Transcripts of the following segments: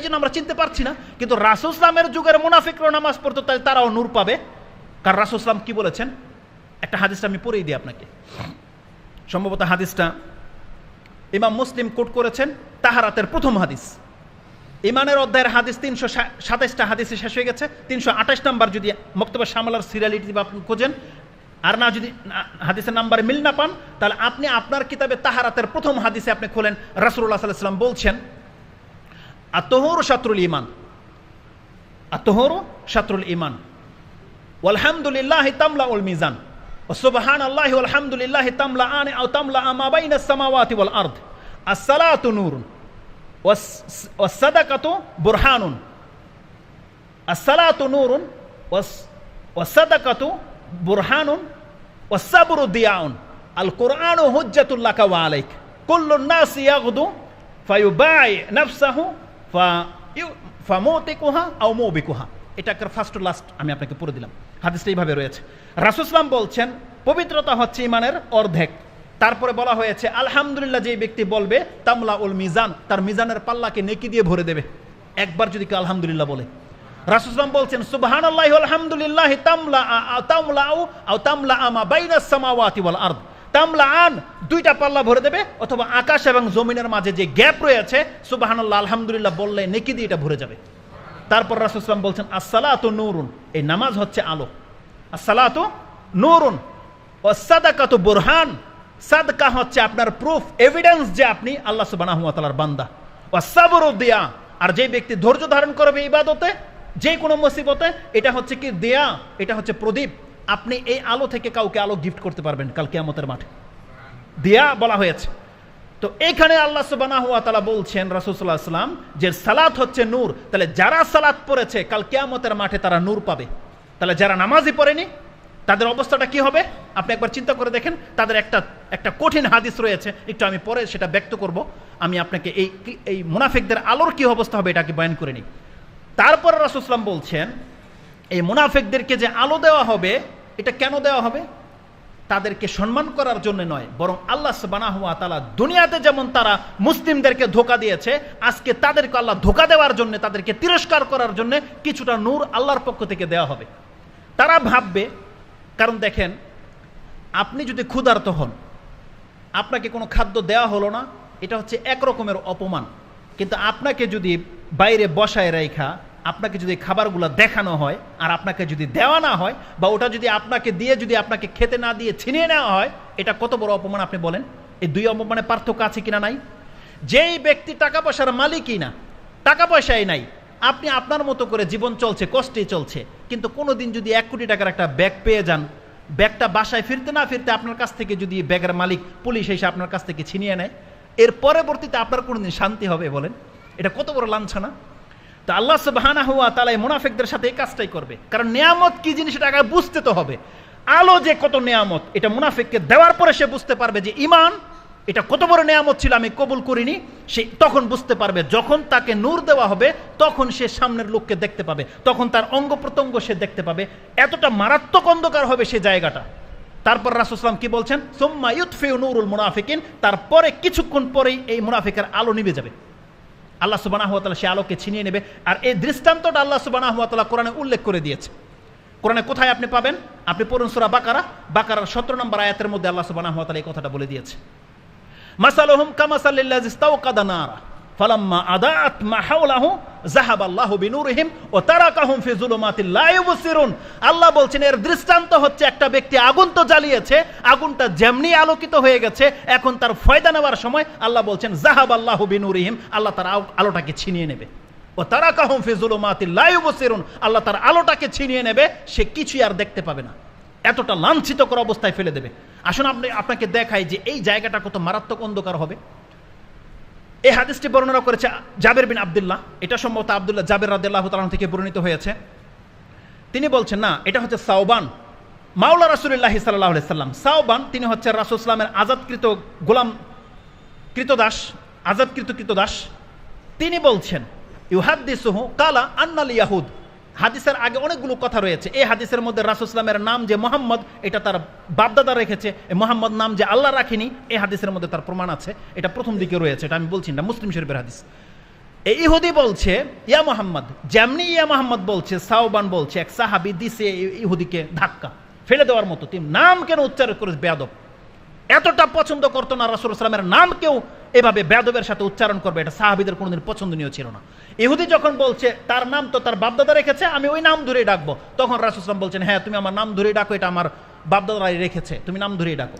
তাই জন্য আমরা চিনতে পারছি না। কিন্তু রাসুসলামের যুগের মুনাফিকরাও নামাজ পড়তো তাই তারাও নূর পাবে। কারণ রাসুসলাম কি বলেছেন? একটা হাদিসটা আমি পড়েই দিই আপনাকে। সম্ভবত হাদিসটা ইমাম মুসলিম কোট করেছেন, তাহারাতের প্রথম হাদিস। ইমানের অধ্যায়ের হাদিস তিনশো সাতাইশটা হাদিসে শেষ হয়ে গেছে। তিনশো আঠাশ নাম্বার যদি মক্তব্য সামালার সিরিয়ালিটি আপনি খোঁজেন, আর না যদি হাদিসের নাম্বারে মিল না পান, তাহলে আপনি আপনার কিতাবে তাহারাতের প্রথম হাদিসে আপনি খোলেন রাসুল্লাহ সাল্লাহ সাল্লাম বলছেন الطهور شطر الإيمان. الطهور شطر الإيمان. والحمد لله تملأ الميزان. وسبحان الله والحمد لله تملأان أو تملأ ما بين السماوات والأرض. الصلاة نور. والصدقة برهان. الصلاة نور. والصدقة برهان. والصبر ضياء القرآن هجة لك وعليك. كل الناس يغدو فيبايع نفسه ফা, ইউ ফা মোতে কোহা আও মৌবে এটা একটা ফার্স্ট লাস্ট আমি আপনাকে পড়ে দিলাম। হাদিসটা এইভাবে রয়েছে। রাসুসলাম বলছেন, পবিত্রতা হচ্ছে ইমানের অর্ধেক। তারপরে বলা হয়েছে, আলহামদুলিল্লাহ, যেই ব্যক্তি বলবে তামলা উল মিজান, তার মিজানের পাল্লাকে নেকি দিয়ে ভরে দেবে। একবার যদি কেউ আলহামদুলিল্লাহ বলে। রাসুসলাম বলছেন সুবাহান আল্লাহ আলহামদুলিল্লাহ তামলা তামলা আউ তামলা আমা বাইনা সামাওয়াতি ওয়াল তামলা আন দুইটা পাল্লা ভরে দেবে, অথবা আকাশ এবং জমিনের মাঝে যে গ্যাপ রয়েছে, সুবহানাল্লাহ, আলহামদুলিল্লাহ বললে নেকি দিয়ে এটা ভরে যাবে। তারপর রাসুসলাম বলছেন, আসসালাতু নূরুন এই নামাজ হচ্ছে আলো। আসসালাতু নূরুন সাদাকাতু বুরহান সাদকা হচ্ছে আপনার প্রুফ এভিডেন্স যে আপনি আল্লাহ ওয়া বান্দা। ও সাবরু দিয়া আর যে ব্যক্তি ধৈর্য ধারণ করবে ইবাদতে যে কোনো মুসিবতে, এটা হচ্ছে কি, দেয়া, এটা হচ্ছে প্রদীপ। আপনি এই আলো থেকে কাউকে আলো গিফট করতে পারবেন কাল কিয়ামতের মাঠে। দেয়া বলা হয়েছে। তো এখানে আল্লাহ সুবানাহ তালা বলছেন রাসুসাল্লাহ আসলাম যে সালাত হচ্ছে নূর, তাহলে যারা সালাত পড়েছে, কাল কেয়ামতের মাঠে তারা নূর পাবে। তাহলে যারা নামাজই পড়েনি, তাদের অবস্থাটা কি হবে? আপনি একবার চিন্তা করে দেখেন, তাদের একটা একটা কঠিন হাদিস রয়েছে, একটু আমি পরে সেটা ব্যক্ত করব। আমি আপনাকে এই এই মুনাফিকদের আলোর কি অবস্থা হবে এটাকে বয়ান করে নিই। তারপর রাসুসলাম বলছেন এই মুনাফেকদেরকে যে আলো দেওয়া হবে, এটা কেন দেওয়া হবে? তাদেরকে সম্মান করার জন্য নয়, বরং আল্লাহ সুবহানাহুয়া তাআলা দুনিয়াতে যেমন তারা মুসলিমদেরকে ধোকা দিয়েছে, আজকে তাদেরকে আল্লাহ ধোকা দেওয়ার জন্য, তাদেরকে তিরস্কার করার জন্য কিছুটা নূর আল্লাহর পক্ষ থেকে দেওয়া হবে। তারা ভাববে, কারণ দেখেন, আপনি যদি ক্ষুধার্ত হন, আপনাকে কোনো খাদ্য দেওয়া হলো না, এটা হচ্ছে এক রকমের অপমান। কিন্তু আপনাকে যদি বাইরে বসায় রেখা আপনাকে যদি খাবারগুলো দেখানো হয় আর আপনাকে যদি দেওয়া না হয় বা ওটা যদি আপনাকে দিয়ে যদি আপনাকে খেতে না দিয়ে ছিনিয়ে নেওয়া হয়, এটা কত বড় অপমান আপনি বলেন? এই দুই অপমানের পার্থক্য আছে কিনা নাই? যেই ব্যক্তি টাকা পয়সার মালিকই না, টাকা পয়সাই নাই, আপনি আপনার মতো করে জীবন চলছে, কষ্টেই চলছে, কিন্তু কোনো দিন যদি এক কোটি টাকার একটা ব্যাগ পেয়ে যান, ব্যাগটা বাসায় ফিরতে না ফিরতে আপনার কাছ থেকে যদি ব্যাগের মালিক পুলিশ এসে আপনার কাছ থেকে ছিনিয়ে নেয়, এর পরবর্তীতে আপনার কোনোদিন শান্তি হবে বলেন? এটা কত বড় লাঞ্ছনা? তা আল্লাহ সুবহানা হুয়া তালা এই মুনাফিকদের সাথে এই কাজটাই করবে। কারণ নিয়ামত কি জিনিস এটা আগে বুঝতে তো হবে। আলো যে কত নিয়ামত, এটা মুনাফিককে দেওয়ার পরে সে বুঝতে পারবে যে ইমান এটা কত বড় নিয়ামত ছিল, আমি কবুল করিনি। সে তখন বুঝতে পারবে, যখন তাকে নূর দেওয়া হবে, তখন সে সামনের লোককে দেখতে পাবে, তখন তার অঙ্গ প্রত্যঙ্গ সে দেখতে পাবে। এতটা মারাত্মক অন্ধকার হবে সে জায়গাটা। তারপর রাসুসলাম কি বলছেন? সোম্মা ইউতফিউ নুরুল মুনাফিকিন তারপরে কিছুক্ষণ পরেই এই মুনাফিকের আলো নিভে যাবে। আল্লাহ সুবানাহ তালা সে আলোকে ছিনিয়ে নেবে। আর এই দৃষ্টান্তটা আল্লাহ সুবানাহ তালা কোরআনে উল্লেখ করে দিয়েছে। কোরআনে কোথায় আপনি পাবেন? আপনি পড়ুন সুরা বাকারা। বাকারার সতেরো নম্বর আয়াতের মধ্যে আল্লাহ সুবানাহ তালা এই কথাটা বলে দিয়েছে। মাসালহম কামাসাল্লাহ ইস্তাও নারা। ফালাম্মা আদাআত মা হাওলাহু যাহাবা আল্লাহু বিনূরিহিম ওয়া তারাকাহুম ফি যুলুমাতিল লা ইউবসিরুন। আল্লাহ বলছেন, এর দৃষ্টান্ত হচ্ছে একটা ব্যক্তি আগুন তো জ্বালিয়েছে, আগুনটা যেমনি আলোকিত হয়ে গেছে, এখন তার ফয়দা নেওয়ার সময় আল্লাহ বলছেন যাহাবা আল্লাহু বিনূরিহিম আল্লাহ তার আলোটাকে ছিনিয়ে নেবে। ও তারা কাহুম ফি যুলুমাতিল লা ইউবসিরুন, আল্লাহ তার আলোটাকে ছিনিয়ে নেবে, সে কিছুই আর দেখতে পাবে না। এতটা লাঞ্ছিতকর অবস্থায় ফেলে দেবে। আসুন আপনি আপনাকে দেখাই যে এই জায়গাটা কত মারাত্মক অন্ধকার হবে। এই হাদিসটি বর্ণনা করেছে জাবের বিন আবদুল্লাহ। এটা সম্ভবত আবদুল্লাহ জাবের রাদিল্লাহ তালন থেকে বর্ণিত হয়েছে। তিনি বলছেন, না, এটা হচ্ছে সাওবান, মাওলা রাসুলিল্লাহ সাল্লাহ সাল্লাম। সাওবান, তিনি হচ্ছে রাসুল ইসলামের আজাদকৃত গোলাম, কৃতদাস, আজাদকৃত কৃতদাস। তিনি বলছেন, ইউহাদ্দিসুহু কালা আন্নাল ইয়াহুদ। হাদিসের আগে অনেকগুলো কথা রয়েছে। এই হাদিসের মধ্যে রাসুল ইসলামের নাম যে মোহাম্মদ, এটা তার বাপদাদা রেখেছে। মোহাম্মদ নাম যে আল্লাহ রাখেনি, এই হাদিসের মধ্যে তার প্রমাণ আছে। এটা প্রথম দিকে রয়েছে, এটা আমি বলছি না, মুসলিম শরীফের হাদিস। এই ইহুদি বলছে, ইয়া মোহাম্মদ যেমনি ইয়া মোহাম্মদ বলছে, সাওবান বলছে, এক সাহাবি দিছে ইহুদিকে ধাক্কা, ফেলে দেওয়ার মতো। তুমি নাম কেন উচ্চারণ করিস বেয়াদব। এতটা পছন্দ করতো না রাসুল সালামের নাম কেউ এভাবে বেদবের সাথে উচ্চারণ করবে, এটা সাহাবিদের কোনোদিন পছন্দনীয় ছিল না। ইহুদি যখন বলছে, তার নাম তো তার বাপদাদা রেখেছে, আমি ওই নাম ধরেই ডাকবো। তখন রাসুল সালাম বলছেন হ্যাঁ তুমি আমার নাম ধরেই ডাকো, এটা আমার বাপদাদারাই রেখেছে, তুমি নাম ধরেই ডাকো।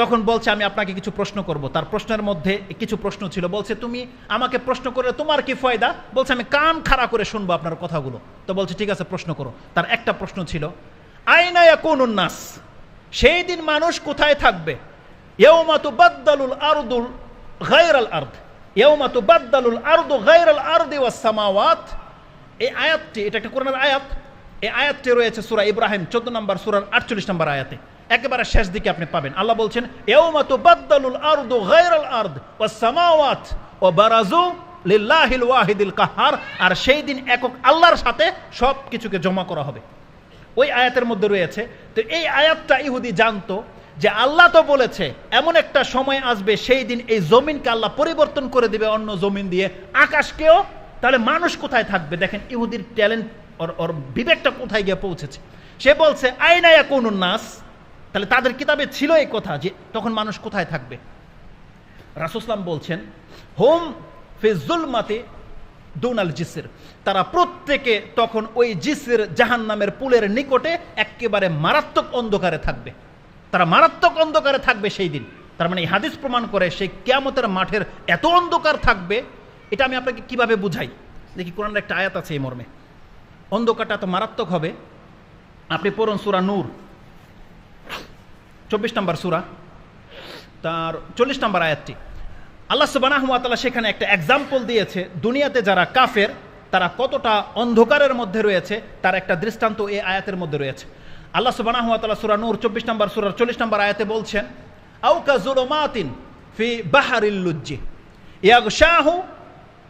তখন বলছে, আমি আপনাকে কিছু প্রশ্ন করব। তার প্রশ্নের মধ্যে কিছু প্রশ্ন ছিল, বলছে, তুমি আমাকে প্রশ্ন করে তোমার কি ফয়দা? বলছে, আমি কান খাড়া করে শুনব আপনার কথাগুলো। তো বলছে, ঠিক আছে, প্রশ্ন করো। তার একটা প্রশ্ন ছিল আইনায়া কোন উন্নাস সেই দিন মানুষ কোথায় থাকবে? ইয়ৌমা তুবাদ্দালুল আরদুল গায়রাল আরদ। ইয়ৌমা তুবাদ্দালুল আরদু গায়রাল আরদি ওয়াস সামাওয়াত। এই আয়াতটি, এটা একটা কোরআনের আয়াত। এই আয়াতটি রয়েছে সূরা ইব্রাহিম 14 নম্বর, সূরার 48 নম্বর আয়াতে। একেবারে শেষ দিকে আপনি পাবেন। আল্লাহ বলছেন ইয়ৌমা তুবাদ্দালুল আরদু গায়রাল আরদ ওয়াস সামাওয়াত, ওয়া বারাজু লিল্লাহিল ওয়াহিদিল কাহার। আর সেই দিন একক আল্লাহর সাথে সব কিছুকে জমা করা হবে। ওই আয়াতের মধ্যে রয়েছে, তো এই আয়াতটা ইহুদি জানতো যে আল্লাহ তো বলেছে, এমন একটা সময় আসবে, সেই দিন এই জমিনকে আল্লাহ পরিবর্তন করে দিবে অন্য জমিন দিয়ে। আকাশকেও, তাহলে মানুষ কোথায় থাকবে? দেখেন, ইহুদির ট্যালেন্ট ওর ওর বিবেকটা কোথায় গিয়ে পৌঁছেছে? সে বলছে আইনায়া কোন নাস। তাহলে তাদের কিতাবে ছিল এই কথা যে, তখন মানুষ কোথায় থাকবে? রাসুসলাম বলছেন, হোম ফিজুলমাতে দুনাল জিসির। তারা প্রত্যেকে তখন ওই জিসির জাহান নামের পুলের নিকটে একেবারে মারাত্মক অন্ধকারে থাকবে। তারা মারাত্মক অন্ধকারে থাকবে সেই দিন। তার মানে এই হাদিস প্রমাণ করে সেই কেয়ামতের মাঠের এত অন্ধকার থাকবে, এটা আমি আপনাকে কীভাবে বুঝাই? দেখি কোরআনের একটা আয়াত আছে এই মর্মে। অন্ধকারটা এত মারাত্মক হবে। আপনি পড়ুন সুরা নূর। চব্বিশ নম্বর সুরা। তার চল্লিশ নম্বর আয়াতটি। আল্লাহ সুবানাহমাতালা সেখানে একটা এক্সাম্পল দিয়েছে। দুনিয়াতে যারা কাফের, তারা কতটা অন্ধকারের মধ্যে রয়েছে, তার একটা দৃষ্টান্ত এই আয়াতের মধ্যে রয়েছে। আল্লাহ সুবানাহমাতালা সুরা নূর চব্বিশ নম্বর সুরার চল্লিশ নম্বর আয়াতে বলছেন আউকা ফি বাহারিল্লুজ্জি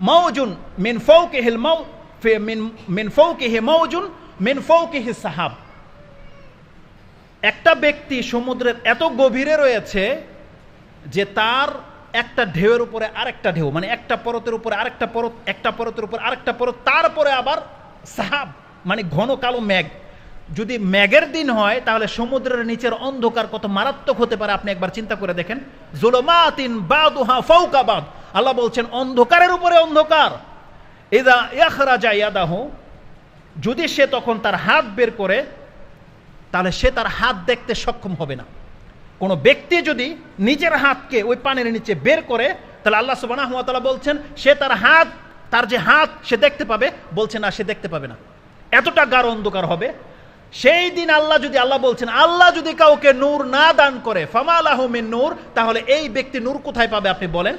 মাউজুন মিন মাউ ফি মিন মিন মাউজুন মিন সাহাব। একটা ব্যক্তি সমুদ্রের এত গভীরে রয়েছে যে তার একটা ঢেউয়ের উপরে আরেকটা ঢেউ মানে একটা পরতের উপরে আরেকটা পরত একটা পরতের উপরে আরেকটা পরত তারপরে আবার সাহাব মানে ঘন কালো মেঘ। যদি মেঘের দিন হয়, তাহলে সমুদ্রের নিচের অন্ধকার কত মারাত্মক হতে পারে আপনি একবার চিন্তা করে দেখেন। জুলমাতিন বাদুহা ফৌকাবাদ আল্লাহ বলছেন, অন্ধকারের উপরে অন্ধকার। এদা ইয়াখরাজা ইয়াদাহু। যদি সে তখন তার হাত বের করে, তাহলে সে তার হাত দেখতে সক্ষম হবে না। কোনো ব্যক্তি যদি নিজের হাতকে ওই পানির নিচে বের করে, তাহলে আল্লাহ সুবাহ বলছেন, সে তার হাত, তার যে হাত, সে দেখতে পাবে। বলছে, না, সে দেখতে পাবে না। এতটা গাঢ় অন্ধকার হবে। সেই দিন আল্লাহ যদি আল্লাহ বলছেন, আল্লাহ যদি কাউকে নূর না দান করে ফামা আলাহমিন নূর, তাহলে এই ব্যক্তি নূর কোথায় পাবে আপনি বলেন?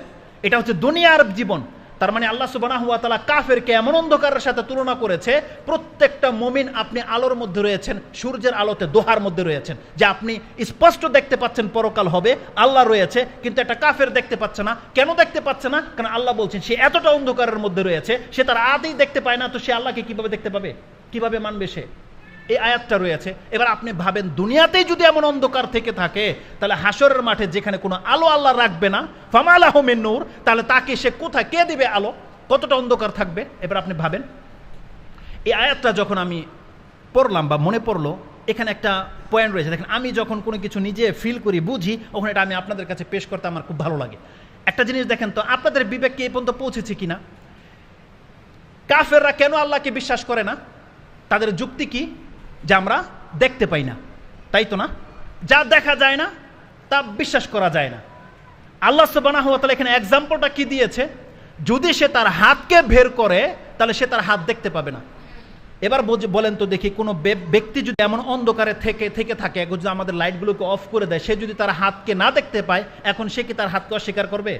এটা হচ্ছে দুনিয়ার জীবন। তার মানে আল্লাহ সুবাহ তালা কাফেরকে এমন অন্ধকারের সাথে তুলনা করেছে, প্রত্যেকটা মমিন আপনি আলোর মধ্যে রয়েছেন, সূর্যের আলোতে দোহার মধ্যে রয়েছেন, যে আপনি স্পষ্ট দেখতে পাচ্ছেন পরকাল হবে, আল্লাহ রয়েছে, কিন্তু একটা কাফের দেখতে পাচ্ছে না। কেন দেখতে পাচ্ছে না? কারণ আল্লাহ বলছেন, সে এতটা অন্ধকারের মধ্যে রয়েছে, সে তার আদি দেখতে পায় না, তো সে আল্লাহকে কীভাবে দেখতে পাবে? কীভাবে মানবে সে? এই আয়াতটা রয়েছে। এবার আপনি ভাবেন, দুনিয়াতেই যদি এমন অন্ধকার থেকে থাকে, তাহলে হাসরের মাঠে যেখানে কোনো আলো আল্লাহ রাখবে না ফামাল আহমের নূর, তাহলে তাকে সে কোথায়, কে দিবে আলো? কতটা অন্ধকার থাকবে? এবার আপনি ভাবেন। এই আয়াতটা যখন আমি পড়লাম বা মনে পড়ল, এখানে একটা পয়েন্ট রয়েছে। দেখেন, আমি যখন কোনো কিছু নিজে ফিল করি, বুঝি ওখানে এটা আমি আপনাদের কাছে পেশ করতে আমার খুব ভালো লাগে। একটা জিনিস দেখেন তো, আপনাদের বিবেককে এই পর্যন্ত পৌঁছেছে কিনা? কাফেররা কেন আল্লাহকে বিশ্বাস করে না? তাদের যুক্তি কি? যে আমরা দেখতে পাই না। তাই তো না? যা দেখা যায় না, তা বিশ্বাস করা যায় না। আল্লাহ সুবানা তাহলে এখানে এক্সাম্পলটা কি দিয়েছে? যদি সে তার হাতকে বের করে, তাহলে সে তার হাত দেখতে পাবে না। এবার বলেন তো দেখি, কোনো ব্যক্তি যদি এমন অন্ধকারে থেকে থেকে থাকে যদি আমাদের লাইটগুলোকে অফ করে দেয়, সে যদি তার হাতকে না দেখতে পায়, এখন সে কি তার হাতকে অস্বীকার করবে?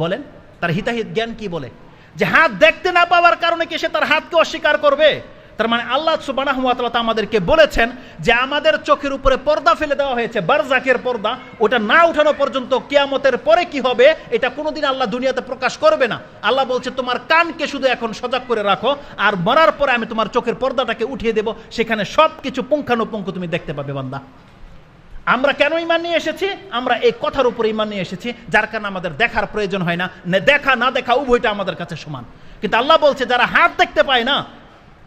বলেন, তার হিতাহিত জ্ঞান কি বলে? যে হাত দেখতে না পাওয়ার কারণে কি সে তার হাতকে অস্বীকার করবে? তার মানে আল্লাহ সুবানাহতালা আমাদেরকে বলেছেন যে আমাদের চোখের উপরে পর্দা ফেলে দেওয়া হয়েছে বারজাকের পর্দা। ওটা না উঠানো পর্যন্ত কিয়ামতের পরে কি হবে, এটা কোনোদিন আল্লাহ দুনিয়াতে প্রকাশ করবে না। আল্লাহ বলছে, তোমার কানকে শুধু এখন সজাগ করে রাখো, আর মরার পরে আমি তোমার চোখের পর্দাটাকে উঠিয়ে দেব। সেখানে সব কিছু পুঙ্খানুপুঙ্খ তুমি দেখতে পাবে বান্দা। আমরা কেন ইমান নিয়ে এসেছি? আমরা এই কথার উপর ইমান নিয়ে এসেছি, যার কারণে আমাদের দেখার প্রয়োজন হয় না, দেখা না দেখা উভয়টা আমাদের কাছে সমান। কিন্তু আল্লাহ বলছে, যারা হাত দেখতে পায় না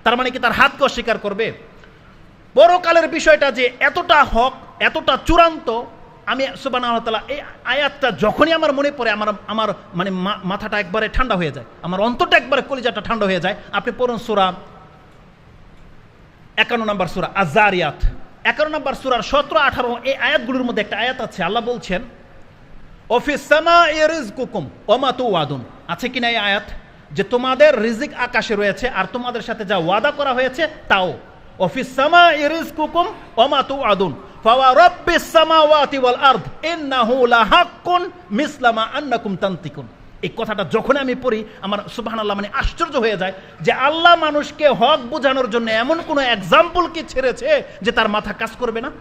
তার মানে কি তার হাতকে অস্বীকার করবে? পরকালের বিষয়টা যে এতটা হক, এতটা চূড়ান্ত, আমি সুবান তাআলা এই আয়াতটা যখনই আমার মনে পড়ে, আমার আমার মানে মাথাটা একবারে ঠান্ডা হয়ে যায়। আমার অন্তরটা একবারে কলিজাটা ঠান্ডা হয়ে যায়। আপনি পড়ুন সুরা একান্ন নম্বর সুরা আজারিয়াত একান্ন নম্বর সুরার সতেরো, আঠারো, এই আয়াতগুলোর মধ্যে একটা আয়াত আছে। আল্লাহ বলছেন, অফিস কুকুম অমাতু ওয়াদুন। আছে কিনা এই আয়াত? যে তোমাদের রিজিক আকাশে রয়েছে আর তোমাদের সাথে যা ওয়াদা করা হয়েছে তাও। অফিস আদুন তান্তিকুন। এই কথাটা যখন আমি পড়ি, আমার মানে আশ্চর্য হয়ে যায় যে আল্লাহ মানুষকে হক বোঝানোর জন্য এমন কোনো এক্সাম্পল কি ছেড়েছে যে তার মাথা কাজ করবে না?